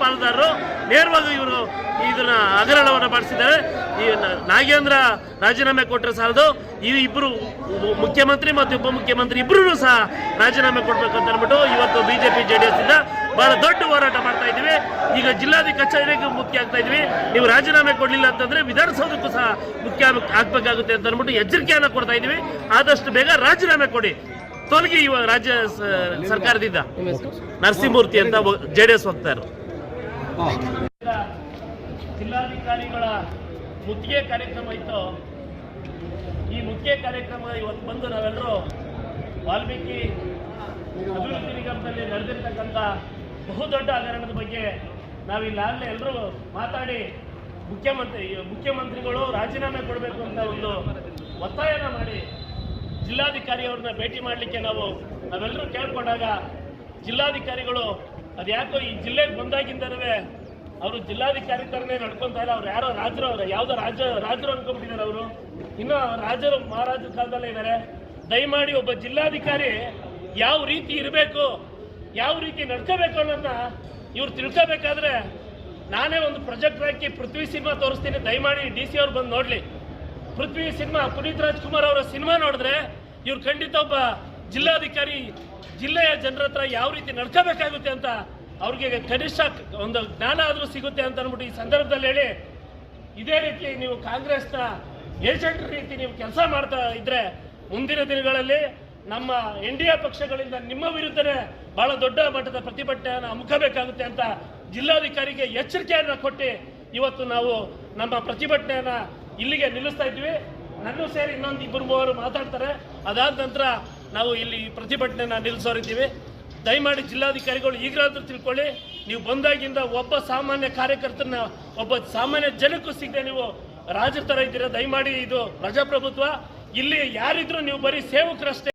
ಪಾಲುದಾರರು ನೇರವಾಗಿ ಇವರು ಇದನ್ನ ಹಗರಣವನ್ನು ಮಾಡಿಸಿದ್ದಾರೆ. ಈ ನಾಗೇಂದ್ರ ರಾಜೀನಾಮೆ ಕೊಟ್ಟರೆ ಸಾಲದು ಈ ಇಬ್ಬರು ಮುಖ್ಯಮಂತ್ರಿ ಮತ್ತು ಉಪಮುಖ್ಯಮಂತ್ರಿ ಇಬ್ಬರೂ ಸಹ ರಾಜೀನಾಮೆ ಕೊಡಬೇಕು ಅಂತ ಅಂದ್ಬಿಟ್ಟು ಇವತ್ತು ಬಿಜೆಪಿ ಜೆ ಡಿ ಎಸ್ ಇಂದ ಬಹಳ ದೊಡ್ಡ ಹೋರಾಟ ಮಾಡ್ತಾ ಇದ್ದೀವಿ. ಈಗ ಜಿಲ್ಲಾಧಿಕಾರಿ ಕಚೇರಿಗೆ ಮುಖ್ಯ ಆಗ್ತಾ ಇದ್ವಿ ನೀವು ರಾಜೀನಾಮೆ ಕೊಡಲಿಲ್ಲ ಅಂತಂದ್ರೆ ವಿಧಾನಸೌಧಕ್ಕೂ ಸಹ ಮುಖ್ಯ ಆಗ್- ಆಗ್ಬೇಕಾಗುತ್ತೆ ಅಂತ ಅಂದ್ಬಿಟ್ಟು ಎಚ್ಚರಿಕೆಯನ್ನು ಕೊಡ್ತಾ ಇದ್ದೀವಿ. ಆದಷ್ಟು ಬೇಗ ರಾಜೀನಾಮೆ ಕೊಡಿ. ತೊಲಗಿ ಇವಾಗ ರಾಜ್ಯ ಸರ್ಕಾರದಿಂದ. ನರಸಿಂಹಮೂರ್ತಿ. ಅಂತ ಜೆ ಡಿ ಎಸ್ ವಕ್ತಾರರು ಜಿಲ್ಲಾಧಿಕಾರಿಗಳ ಮುತ್ತಿಗೆ ಕಾರ್ಯಕ್ರಮ ಇತ್ತು. ಈ ಮುಖ್ಯ ಕಾರ್ಯಕ್ರಮ ಇವತ್ತು ಬಂದು ನಾವೆಲ್ಲರೂ ವಾಲ್ಮೀಕಿ ಅಭಿವೃದ್ಧಿ ನಿಗಮದಲ್ಲಿ ನಡೆದಿರ್ತಕ್ಕಂಥ ಬಹುದೊಡ್ಡ ಹಗರಣದ ಬಗ್ಗೆ ನಾವಿಲ್ಲಾಗಲೇ ಎಲ್ಲರೂ ಮಾತಾಡಿ ಮುಖ್ಯಮಂತ್ರಿ, ಮುಖ್ಯಮಂತ್ರಿಗಳು ರಾಜೀನಾಮೆ ಕೊಡಬೇಕು ಅಂತ ಒಂದು ಒತ್ತಾಯನ ಮಾಡಿ ಜಿಲ್ಲಾಧಿಕಾರಿಯವ್ರನ್ನ ಭೇಟಿ ಮಾಡಲಿಕ್ಕೆ ನಾವು ನಾವೆಲ್ಲರೂ ಕೇಳ್ಕೊಂಡಾಗ ಜಿಲ್ಲಾಧಿಕಾರಿಗಳು ಅದ್ಯಾಕೋ ಈ ಜಿಲ್ಲೆಗೆ ಬಂದಾಗಿಂದನೂ ಅವರು ಜಿಲ್ಲಾಧಿಕಾರಿ ಥರನೇ ನಡ್ಕೊತಾ ಇಲ್ಲ. ಅವ್ರು ಯಾರೋ ರಾಜರು ಅವ್ರ ಯಾವುದೋ ರಾಜ, ರಾಜರು ಅನ್ಕೊಂಡ್ಬಿಟ್ಟಿದ್ದಾರೆ ಅವರು. ಇನ್ನು ರಾಜರು ಮಹಾರಾಜರ ಕಾಲದಲ್ಲೇ ಇದ್ದಾರೆ ದಯಮಾಡಿ ಒಬ್ಬ ಜಿಲ್ಲಾಧಿಕಾರಿ ಯಾವ ರೀತಿ ಇರಬೇಕು, ಯಾವ ರೀತಿ ನಡ್ಕೋಬೇಕು ಅನ್ನೋದನ್ನ ಇವ್ರು ತಿಳ್ಕೋಬೇಕಾದ್ರೆ ನಾನೇ ಒಂದು ಪ್ರಾಜೆಕ್ಟ್ ಹಾಕಿ ಪೃಥ್ವಿ ಸಿನಿಮಾ ತೋರಿಸ್ತೀನಿ. ದಯಮಾಡಿ ಡಿ ಸಿ ಅವ್ರು ಬಂದು ನೋಡ್ಲಿ. ಪೃಥ್ವಿ ಸಿನಿಮಾ, ಪುನೀತ್ ರಾಜ್ಕುಮಾರ್ ಅವರ ಸಿನಿಮಾ ನೋಡಿದ್ರೆ ಇವ್ರು ಖಂಡಿತ ಒಬ್ಬ ಜಿಲ್ಲಾಧಿಕಾರಿ ಜಿಲ್ಲೆಯ ಜನರ ಹತ್ರ ಯಾವ ರೀತಿ ನಡ್ಕೋಬೇಕಾಗುತ್ತೆ ಅಂತ ಅವ್ರಿಗೆ ಕನಿಷ್ಠ ಒಂದು ಜ್ಞಾನ ಆದರೂ ಸಿಗುತ್ತೆ ಅಂತ ಅಂದ್ಬಿಟ್ಟು ಈ ಸಂದರ್ಭದಲ್ಲಿ ಹೇಳಿ, ಇದೇ ರೀತಿ ನೀವು ಕಾಂಗ್ರೆಸ್ನ ಏಜೆಂಟ್ ರೀತಿ ನೀವು ಕೆಲಸ ಮಾಡ್ತಾ ಇದ್ರೆ ಮುಂದಿನ ದಿನಗಳಲ್ಲಿ ನಮ್ಮ ಎನ್ ಡಿ ಎ ಪಕ್ಷಗಳಿಂದ ನಿಮ್ಮ ವಿರುದ್ಧನೇ ಬಹಳ ದೊಡ್ಡ ಮಟ್ಟದ ಪ್ರತಿಭಟನೆಯನ್ನು ಹಮ್ಮಿಕಬೇಕಾಗುತ್ತೆ ಅಂತ ಜಿಲ್ಲಾಧಿಕಾರಿಗೆ ಎಚ್ಚರಿಕೆಯನ್ನು ಕೊಟ್ಟು ಇವತ್ತು ನಾವು ನಮ್ಮ ಪ್ರತಿಭಟನೆಯನ್ನು ಇಲ್ಲಿಗೆ ನಿಲ್ಲಿಸ್ತಾ ಇದ್ವಿ. ನನ್ನೂ ಸೇರಿ ಇನ್ನೊಂದು ಇಬ್ಬರು ಮೂವರು ಮಾತಾಡ್ತಾರೆ. ಅದಾದ ನಂತರ ನಾವು ಇಲ್ಲಿ ಪ್ರತಿಭಟನೆನ ನಿಲ್ಲಿಸೋರಿದ್ದೀವಿ. ದಯಮಾಡಿ ಜಿಲ್ಲಾಧಿಕಾರಿಗಳು ಈಗಲಾದರೂ ತಿಳ್ಕೊಳ್ಳಿ. ನೀವು ಬಂದಾಗಿಂದ ಒಬ್ಬ ಸಾಮಾನ್ಯ ಕಾರ್ಯಕರ್ತನ, ಒಬ್ಬ ಸಾಮಾನ್ಯ ಜನಕ್ಕೂ ಸಿಗದೆ ನೀವು ರಾಜರ ಥರ ಇದ್ದೀರಾ? ದಯಮಾಡಿ ಇದು ಪ್ರಜಾಪ್ರಭುತ್ವ. ಇಲ್ಲಿ ಯಾರಿದ್ರು ನೀವು ಬರೀ ಸೇವಕರಷ್ಟೇ.